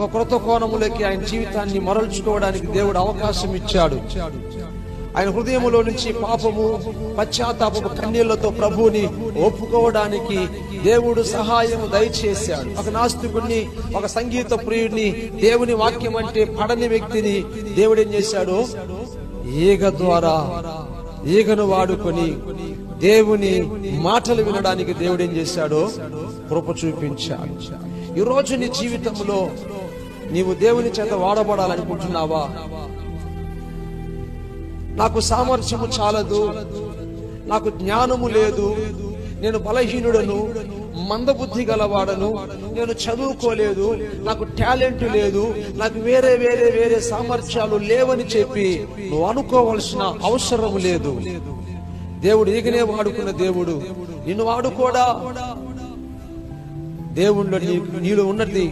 ఒక క్రొత్త కోణములోకి ఆయన జీవితాన్ని మరల్చుకోవడానికి దేవుడు అవకాశం ఇచ్చాడు. ఆయన హృదయములో నుంచి పాపము పశ్చాత్తాపము కన్నీళ్ళతో ప్రభువుని ఒప్పుకోవడానికి దేవుడు సహాయం దయచేశాడు. ఒక నాస్తికుణ్ణి ఒక సంగీత ప్రియుడిని దేవుని వాక్యం అంటే పడని వ్యక్తిని దేవుడు ఏం చేశాడు? ఈగ ద్వారా ఈగను వాడుకొని దేవుని మాటలు వినడానికి దేవుడు ఏం చేశాడు? కృప చూపించాడు. ఈ రోజు నీ జీవితంలో నీవు దేవుని చేత వాడబడాలనుకుంటున్నావా? నాకు సామర్థ్యము చాలదు. నాకు జ్ఞానము లేదు. నేను బలహీనుడను మందబుద్ధి గలవాడను నేను చదువుకోలేదు నాకు టాలెంట్ లేదు నాకు వేరే వేరే వేరే సామర్థ్యాలు లేవని చెప్పి నువ్వు అనుకోవలసిన అవసరం లేదు. దేవుడు ఈగనే వాడుకున్న దేవుడు. నిన్ను వాడుకోడా దేవుళ్ళు నీ నీలో ఉన్నది